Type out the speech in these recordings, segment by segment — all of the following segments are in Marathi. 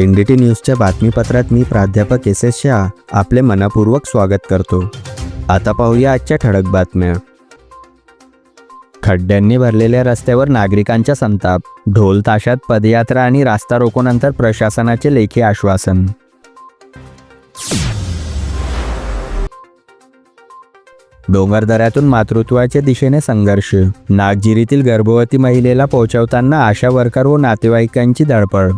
एन डी टी न्यूजच्या बातमीपत्रात मी प्राध्यापक एस एस शाह आपले मनापूर्वक स्वागत करतो. आता पाहूया आजच्या ठळक बातम्या. खड्ड्यांनी भरलेल्या रस्त्यावर नागरिकांचा संताप ढोल ताशात पदयात्रा आणि रास्ता रोकोनंतर प्रशासनाचे लेखी आश्वासन. डोंगरदऱ्यातून मातृत्वाच्या दिशेने संघर्ष नागजिरीतील गर्भवती महिलेला पोहोचवताना आशा वर्कर व नातेवाईकांची धडपड.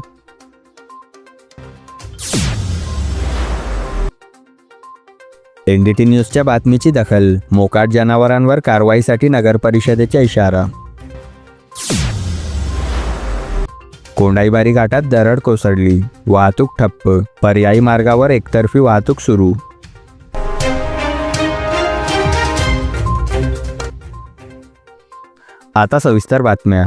एनडीटी न्यूजच्या बातमीची दखल मोकाट जनावरांवर कारवाईसाठी नगर परिषदेचा इशारा. कोंडाईबारी घाटात दरड कोसळली. वाहतूक ठप्प पर्यायी मार्गावर एकतर्फी वाहतूक सुरू. आता सविस्तर बातम्या.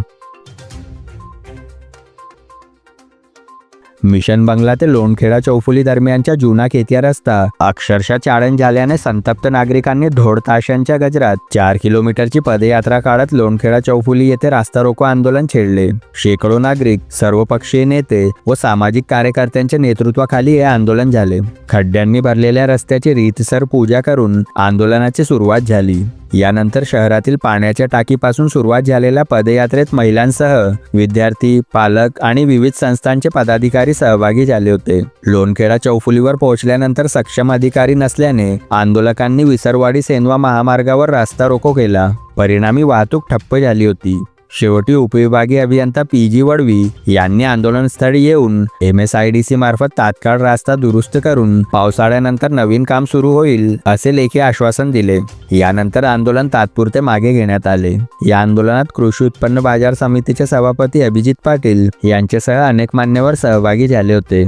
मिशन बंगला ते लोणखेडा चौफुली दरम्यानच्या जुना खेतिया रस्ता अक्षरशः चाळण झाल्याने संतप्त नागरिकांनी धोडताशांच्या गजरात चार किलोमीटरची पदयात्रा काढत लोणखेडा चौफुली येथे रास्ता रोको आंदोलन छेडले. शेकडो नागरिक सर्वपक्षीय नेते व सामाजिक कार्यकर्त्यांच्या नेतृत्वाखाली हे आंदोलन झाले. खड्ड्यांनी भरलेल्या रस्त्याची रीतसर पूजा करून आंदोलनाची सुरुवात झाली. यानंतर शहरातील पाण्याच्या टाकीपासून सुरुवात झालेल्या पदयात्रेत महिलांसह विद्यार्थी पालक आणि विविध संस्थांचे पदाधिकारी सहभागी झाले होते. लोणखेडा चौफुलीवर पोहोचल्यानंतर सक्षम अधिकारी नसल्याने आंदोलकांनी विसरवाडी सेनवा महामार्गावर रास्ता रोको केला. परिणामी वाहतूक ठप्प झाली होती. शेवटी उपविभागीय अभियंता पी जी वडवी यांनी आंदोलनस्थळी येऊन M S I D C मार्फत तात्काळ रास्ता दुरुस्त करून पावसाळ्यानंतर नवीन काम सुरू होईल असे लेखी आश्वासन दिले. यानंतर आंदोलन तात्पुरते मागे घेण्यात आले. या आंदोलनात कृषी उत्पन्न बाजार समितीचे सभापती अभिजित पाटील यांच्यासह अनेक मान्यवर सहभागी झाले होते.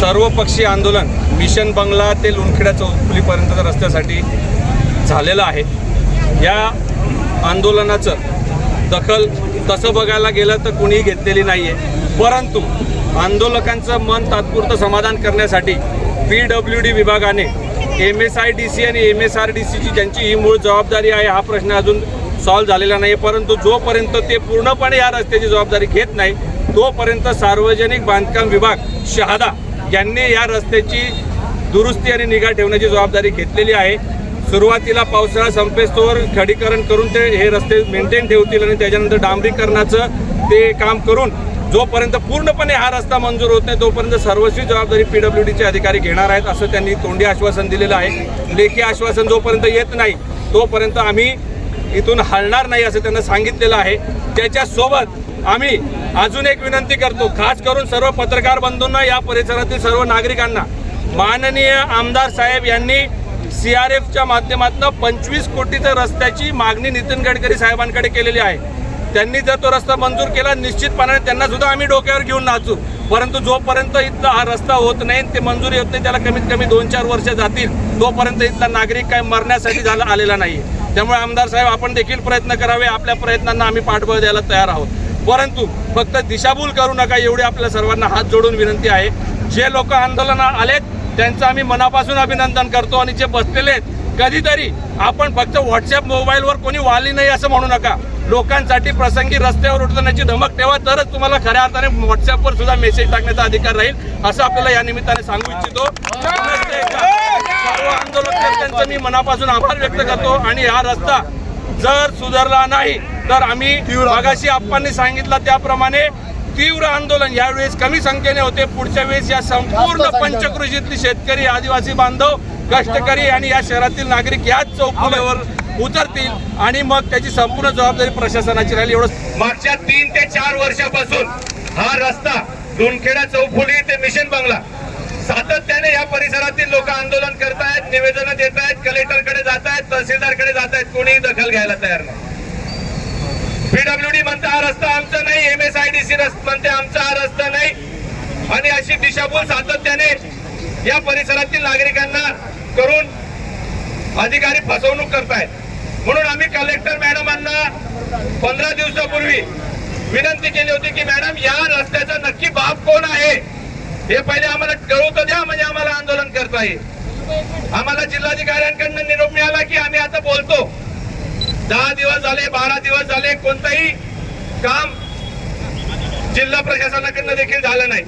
सर्वपक्षीय आंदोलन मिशन बंगला ते लुणखेडा चौफुलीपर्यंतच्या रस्त्यासाठी झालेलं आहे. या आंदोलनाचं दखल तसं बघायला गेलं तर कुणीही घेतलेली नाही आहे परंतु आंदोलकांचं मन तात्पुरतं समाधान करण्यासाठी पी डब्ल्यू डी विभागाने M S I D C आणि एम एस आर डी सीची ज्यांची ही मूळ जबाबदारी आहे हा प्रश्न अजून सॉल्व्ह झालेला नाही परंतु जोपर्यंत ते पूर्णपणे या रस्त्याची जबाबदारी घेत नाही तोपर्यंत सार्वजनिक बांधकाम विभाग शहादा यांनी या रस्त्याची दुरुस्ती आणि निगा ठेवण्याची जबाबदारी घेतलेली आहे. सुरुवातीला पावसाळा संपेस्तोवर खडीकरण करून ते हे रस्ते मेंटेन ठेवतील आणि त्याच्यानंतर डांबरीकरणाचं ते काम करून जोपर्यंत पूर्णपणे हा रस्ता मंजूर होत नाही तोपर्यंत सर्वस्वी जबाबदारी पी डब्ल्यू डीचे अधिकारी घेणार आहेत असं त्यांनी तोंडी आश्वासन दिलेलं आहे. लेखी आश्वासन जोपर्यंत येत नाही तोपर्यंत आम्ही इथून हलणार नाही असं त्यांना सांगितलेलं आहे. त्याच्यासोबत आम्ही अजून एक विनंती करतो खास करून सर्व पत्रकार बंधूंना या परिसरातील सर्व नागरिकांना. माननीय आमदार साहेब यांनी सी आर एफच्या माध्यमातून पंचवीस कोटीचं रस्त्याची मागणी नितीन गडकरी साहेबांकडे केलेली आहे. त्यांनी जर तो रस्ता मंजूर केला निश्चितपणाने त्यांना सुद्धा आम्ही डोक्यावर घेऊन नाचू. परंतु जोपर्यंत इथला हा रस्ता होत नाही ते मंजुरी होत नाही त्याला कमीत कमी दोन चार वर्ष जातील. तोपर्यंत इथला नागरिक काय मरण्यासाठी झाला आलेला नाही त्यामुळे आमदार साहेब आपण देखील प्रयत्न करावे आपल्या प्रयत्नांना आम्ही पाठबळ द्यायला तयार आहोत. परंतु फक्त दिशाभूल करू नका एवढी आपल्या सर्वांना हात जोडून विनंती आहे. जे लोक आंदोलनात आलेत त्यांचं आम्ही मनापासून अभिनंदन करतो आणि जे बसलेले आहेत कधीतरी आपण फक्त व्हॉट्सअप मोबाईलवर कोणी वाली नाही असं म्हणू नका. लोकांसाठी प्रसंगी रस्त्यावर उतरण्याची धमक ठेवा तरच तुम्हाला खऱ्या अर्थाने व्हॉट्सअपवर सुद्धा मेसेज टाकण्याचा अधिकार राहील असं आपल्याला या निमित्ताने सांगू इच्छितो. सर्व आंदोलनकर्त्यांचं मी मनापासून आभार व्यक्त करतो आणि हा रस्ता जर सुधारला नाही तर आम्ही मागाशी आप्पांनी सांगितलं त्याप्रमाणे तीव्र आंदोलन यावेळेस कमी संख्येने होते. पुढच्या वेळेस या संपूर्ण पंचकृषीतली शेतकरी आदिवासी बांधव कष्टकरी आणि या शहरातील नागरिक याच चौफुल्यावर उतरतील आणि मग त्याची संपूर्ण जबाबदारी प्रशासनाची राहील. एवढं मागच्या तीन ते चार वर्षापासून हा रस्ता दोनखेडा चौफुली ते मिशन बंगला सातत्याने या परिसरातील लोक आंदोलन करतायत निवेदन देत आहेत कलेक्टरकडे जात आहेत तहसीलदारकडे जात आहेत कोणीही दखल घ्यायला तयार नाही. पीडब्ल्यूडी म्हणते हा रस्ता आमचा नाही M S I D C म्हणते आमचा हा रस्ता नाही. आणि अशी दिशाभूल सातत्याने या परिसरातील नागरिकांना करून अधिकारी फसवणूक करतायत. म्हणून आम्ही कलेक्टर मॅडमांना पंधरा दिवसापूर्वी विनंती केली होती की मॅडम या रस्त्याचा नक्की बाप कोण आहे? हे पहिले आम्हाला कळू तर द्या म्हणजे आम्हाला आंदोलन करता येईल. आम्हाला जिल्हाधिकाऱ्यांकडनं निरोप मिळाला की आम्ही आता बोलतो. दहा दिवस झाले बारा दिवस झाले कोणतंही काम जिल्हा प्रशासनाकडनं देखील झालं नाही.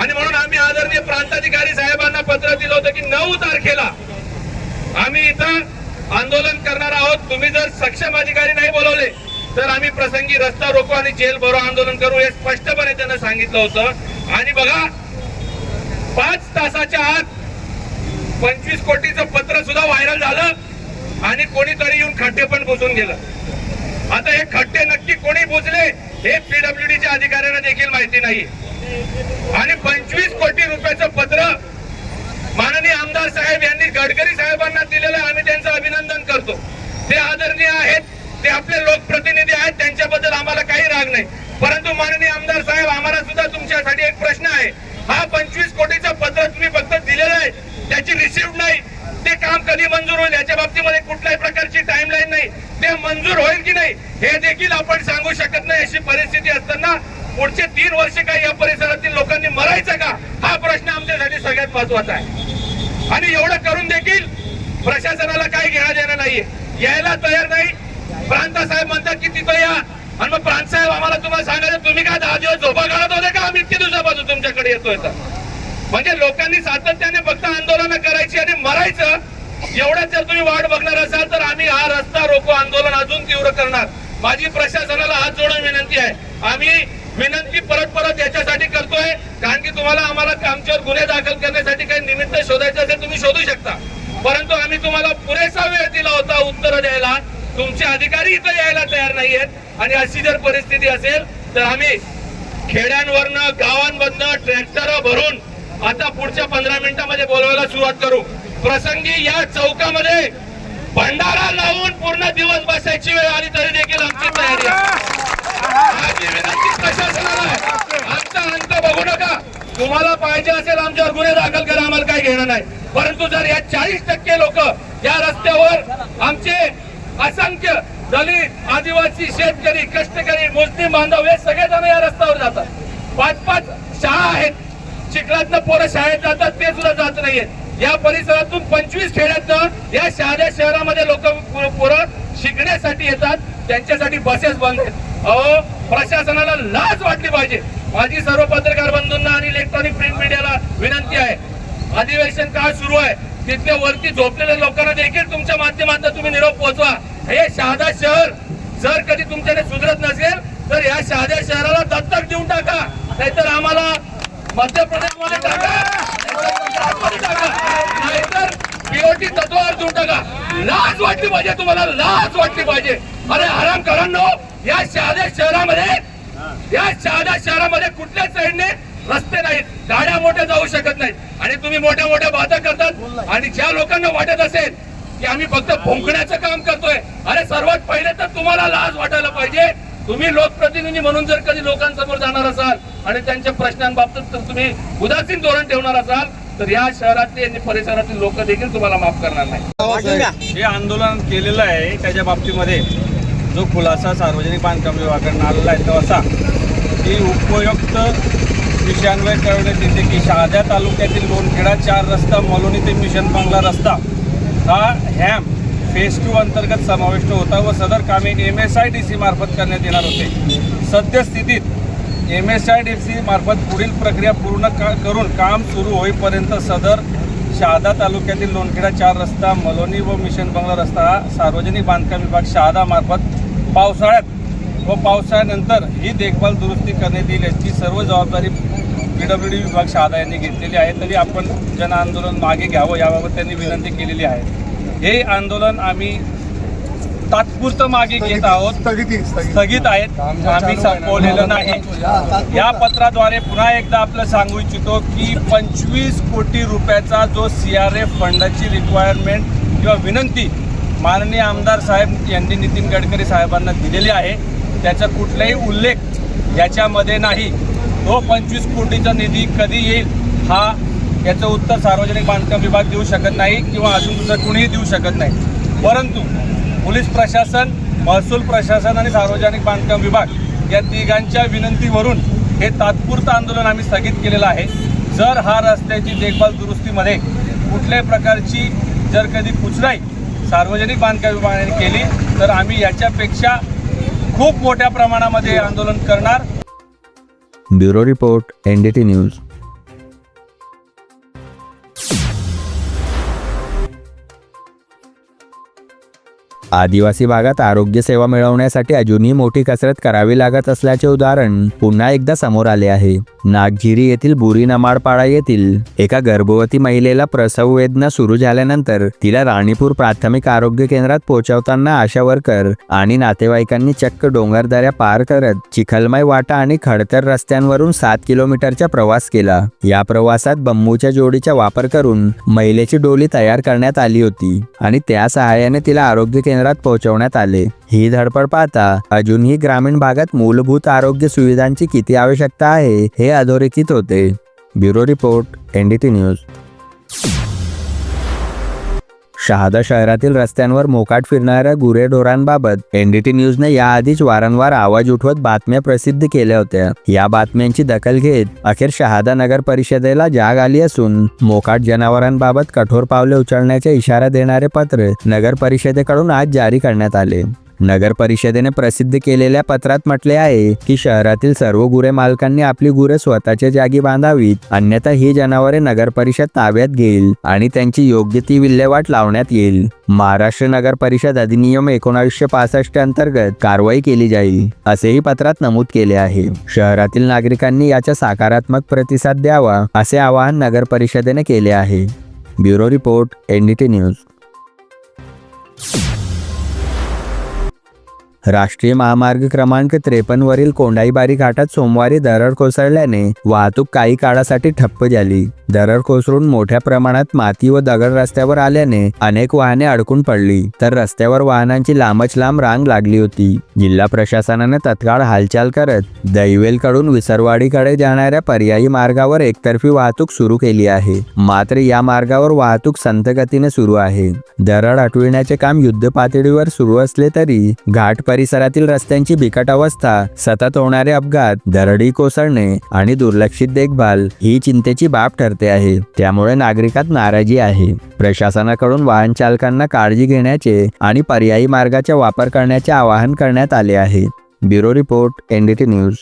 आणि म्हणून आम्ही आदरणीय प्रांताधिकारी साहेबांना पत्र दिलं होतं की नऊ तारखेला आम्ही इथं आंदोलन करणार आहोत. तुम्ही जर सक्षम अधिकारी नाही बोलवले तर आम्ही प्रसंगी रस्ता रोको आणि जेल भरो आंदोलन करू हे स्पष्टपणे त्यांना सांगितलं होतं. आणि बघा पाच तासाच्या आत पंचवीस कोटीचं पत्र सुद्धा व्हायरल झालं आणि कोणीतरी येऊन खड्डे पण बुजून गेलं. आता हे खड्डे नक्की कोणी बुजले हे पीडब्ल्यूडीच्या अधिकाऱ्यांना देखील माहिती नाही. आणि पंचवीस कोटी रुपयाचं पत्र माननीय आमदार साहेब यांनी गडकरी साहेबांना दिलेलं आम्ही त्यांचं अभिनंदन करतो. ते आदरणीय आहेत ते आपले लोकप्रतिनिधी आहेत त्यांच्याबद्दल आम्हाला काही राग नाही. परंतु माननीय आमदार साहेब आम्हाला सुद्धा तुमच्यासाठी एक प्रश्न आहे. हा पंचवीस कोटीचं पत्र तुम्ही फक्त दिलेलं आहे त्याची रिसिव्ह नाही ते काम कधी मंजूर होईल याच्या बाबतीमध्ये कुठल्याही प्रकारची टाइमलाईन नाही ते मंजूर होईल की नाही हे देखील आपण सांगू शकत नाही अशी परिस्थिती असताना पुढचे तीन वर्ष काय या परिसरातील लोकांनी मरायचं का? हा प्रश्न आमच्यासाठी सगळ्यात महत्त्वाचा आहे. आणि एवढं करून देखील प्रशासनाला काही घेणं देणं नाहीये. यायला तयार नाही. प्रांत साहेब म्हणतात की तिथं या. आणि मग प्रांत साहेब आम्हाला तुम्हाला सांगायचं तुम्ही काय दहा दिवस झोपा काढत होते का? आम्ही इतके दिवसापासून तुमच्याकडे येतोय तर. म्हणजे लोकांनी सातत्याने फक्त आंदोलन करायची आणि मरायचं. एवढ्याच जर तुम्ही वाट बघणार असाल तर आम्ही हा रस्ता रोको. आंदोलन अजून तीव्र करणार. माझी प्रशासनाला हात जोडून विनंती आहे. आम्ही विनंती परत परत याच्यासाठी करतोय. कारण की तुम्हाला आम्हाला आमच्यावर गुन्हे दाखल करण्यासाठी काही निमित्त शोधायचं असेल तुम्ही शोधू शकता. परंतु आम्ही तुम्हाला पुरेसा वेळ दिला होता उत्तर द्यायला. तुमचे अधिकारी इथं यायला तयार नाहीयेत. आणि अशी जर परिस्थिती असेल तर आम्ही खेड्यांवरनं गावांमधनं ट्रॅक्टर भरून आता पुढच्या पंधरा मिनिटांमध्ये बोलवायला सुरुवात करू. प्रसंगी या चौकामध्ये भंडारा लावून पूर्ण दिवस बसायची वेळ आली तरी देखील आमची तयारी आहे. आमचा अंत बघू नका. तुम्हाला पाहिजे असेल आमच्यावर गुन्हे दाखल करा आम्हाला काही घेणं नाही. परंतु जर या चाळीस टक्के लोक या रस्त्यावर आमचे असंख्य दलित आदिवासी शेतकरी कष्टकरी मुस्लिम बांधव हे सगळेजण या रस्त्यावर जातात. पाच पाच शाळा आहेत. चिखलातनं पोरं शाळेत जातात ते सुद्धा जात नाहीयेत. या परिसरातून पंचवीस खेड्यातनं या शहाद्या शहरामध्ये लोक पोरं शिकण्यासाठी येतात. त्यांच्यासाठी बसेस बंद आहेत. अहो प्रशासनाला लाज वाटली पाहिजे. माझी सर्व पत्रकार बंधूंना आणि इलेक्ट्रॉनिक प्रिंट मीडियाला विनंती आहे. अधिवेशन काय सुरू आहे. तिथल्या वरती झोपलेल्या लोकांना देखील तुमच्या माध्यमातून तुम्ही निरोप पोहोचवा हे शहादा शहर जर कधी तुमच्याकडे सुधरत नसेल तर या शहादा शहराला दत्तक देऊन टाका. नाहीतर आम्हाला मध्य प्रदेशमध्ये टाका. नाहीतर गुजरातमध्ये बीओटी तत्वावर देऊन लाज वाटली पाहिजे तुम्हाला लाज वाटली पाहिजे. अरे आराम करांनो या शहाद्या शहरामध्ये या शहाद्या शहरामध्ये कुठल्याच साईडने रस्ते नाहीत. गाड्या मोठ्या जाऊ शकत नाहीत. आणि तुम्ही मोठ्या मोठ्या बाधा करतात आणि ज्या लोकांना वाटत असेल की आम्ही फक्त भोंकण्याचं काम करतोय अरे सर्वात पहिले तर तुम्हाला लाज वाटायला पाहिजे. तुम्ही लोकप्रतिनिधी म्हणून जर कधी लोकांसमोर जाणार असाल आणि त्यांच्या प्रश्नांबाबत जर तुम्ही उदासीन धोरण ठेवणार असाल तर या शहरातले आणि परिसरातील लोक देखील तुम्हाला माफ करणार नाही हे आंदोलन केलेलं आहे त्याच्या बाबतीमध्ये जो खुलासा सार्वजनिक बांधकाम विभागाकडून आलेला आहे तो असा की उपयुक्त विषयांवर कळवण्यात येते की शहाद्या तालुक्यातील लोणखेडा चार रस्ता मलोनी ते मिशन बंगला रस्ता हा हॅम फेज टू अंतर्गत समाविष्ट होता व सदर कामे M S I D C मार्फत करण्यात येणार होते. सद्यस्थितीत M S I D C मार्फत पुढील प्रक्रिया पूर्ण का करून काम सुरू होईपर्यंत सदर शहादा तालुक्यातील लोणखेडा चार रस्ता मलोनी व मिशन बंगला रस्ता हा सार्वजनिक बांधकाम विभाग शहादा मार्फत पावसाळ्यात व पावसाळ्यानंतर ही देखभाल दुरुस्ती करण्यात येईल याची सर्व जबाबदारी पी डब्ल्यू डी विभाग शहादा यांनी घेतलेली आहे. तरी आपण जन आंदोलन मागे घ्यावं याबाबत त्यांनी विनंती केलेली आहे. हे आंदोलन आम्ही तात्पुरतं मागे घेत आहोत. स्थगिती स्थगित. आहेत. आम्ही संपवलेलं नाही. या पत्राद्वारे पुन्हा एकदा आपलं सांगू इच्छितो की पंचवीस कोटी रुपयाचा जो सी आर एफ फंडाची रिक्वायरमेंट किंवा विनंती माननीय आमदार साहेब यांनी नितीन गडकरी साहेबांना दिलेली आहे त्याचा कुठलाही उल्लेख याच्यामध्ये नाही. तो पंचवीस कोटीचा निधी कधी येईल हा याचं उत्तर सार्वजनिक बांधकाम विभाग देऊ शकत नाही किंवा अजून दुसरं कुणीही देऊ शकत नाही. परंतु पोलीस प्रशासन महसूल प्रशासन आणि सार्वजनिक बांधकाम विभाग या तिघांच्या विनंतीवरून हे तात्पुरतं आंदोलन आम्ही स्थगित केलेलं आहे. जर हा रस्त्याची देखभाल दुरुस्तीमध्ये कुठल्याही प्रकारची जर कधी कुचराई सार्वजनिक बांधकाम विभागाने केली तर आम्ही याच्यापेक्षा खूप मोठ्या प्रमाणामध्ये आंदोलन करणार. Bureau report N D T news. आदिवासी भागात आरोग्य सेवा मिळवण्यासाठी अजूनही मोठी कसरत करावी लागत असल्याचे उदाहरण पुन्हा एकदा समोर आले आहे. नागझिरी येथील बुरी नमाडपाडा येथील एका गर्भवती महिलेला प्रसव वेदना सुरू झाल्यानंतर तिला राणीपूर प्राथमिक आरोग्य केंद्रात पोहोचवताना आशा वर्कर आणि नातेवाईकांनी चक्क डोंगरदऱ्या पार करत चिखलमय वाटा आणि खडतर रस्त्यांवरून सात किलोमीटरचा प्रवास केला. या प्रवासात बंबूच्या जोडीचा वापर करून महिलेची डोली तयार करण्यात आली होती आणि त्या सहाय्याने तिला आरोग्य केंद्र केंद्रात पोहोचवण्यात आले. ही धडपड पाहता अजूनही ग्रामीण भागात मूलभूत आरोग्य सुविधांची किती आवश्यकता आहे हे अधोरेखित होते. Bureau report NDT news. Shahada शहरातील रस्त्यांवर मोकाट फिरणाऱ्या गुरेढोरांबाबत एनडीटी न्यूजने याआधीच वारंवार आवाज उठवत बातम्या प्रसिद्ध केल्या होत्या. या बातम्यांची दखल घेत अखेर शहादा नगर परिषदेला जाग आली असून मोकाट जनावरांबाबत कठोर पावले उचलण्याचा इशारा देणारे पत्र नगर परिषदेकडून आज जारी करण्यात आले. नगर परिषदेने प्रसिद्ध केलेल्या पत्रात म्हटले आहे की शहरातील सर्व गुरे मालकांनी आपली गुरे स्वतःच्या जागी बांधावीत अन्यथा ही जनावरे नगर परिषद ताब्यात घेईल आणि त्यांची योग्य ती विल्हेवाट लावण्यात येईल. महाराष्ट्र नगर परिषद अधिनियम एकोणावीसशे पासष्ट अंतर्गत कारवाई केली जाईल असेही पत्रात नमूद केले आहे. शहरातील नागरिकांनी याचा सकारात्मक प्रतिसाद द्यावा असे आवाहन नगर परिषदेने केले आहे. Bureau report NDT news. राष्ट्रीय महामार्ग क्रमांक त्रेपन्न वरील कोंडाईबारी घाटात सोमवारी दरड कोसळल्याने वाहतूक काही काळासाठी ठप्प झाली. दरड कोसळून मोठ्या प्रमाणात माती व दगड रस्त्यावर आल्याने अनेक वाहने अडकून पडली. तर रस्त्यावर वाहनांची लांबच लांब रांग लागली होती. जिल्हा प्रशासनाने तत्काळ हालचाल करत दैवेलकडून विसरवाडीकडे जाणाऱ्या पर्यायी मार्गावर एकतर्फी वाहतूक सुरू केली आहे. मात्र या मार्गावर वाहतूक संथ गतीने सुरू आहे. दरड हटविण्याचे काम युद्ध पातळीवर सुरू असले तरी घाट परिसरातील रस्त्यांची बिकट अवस्था सतत होणारे अपघात दरडी कोसळणे आणि दुर्लक्षित देखभाल ही चिंतेची बाब ठरते आहे. त्यामुळे नागरिकात नाराजी आहे. प्रशासनाकडून वाहन चालकांना काळजी घेण्याचे आणि पर्यायी मार्गाचा वापर करण्याचे आवाहन करण्यात आले आहे. Bureau report NDT news.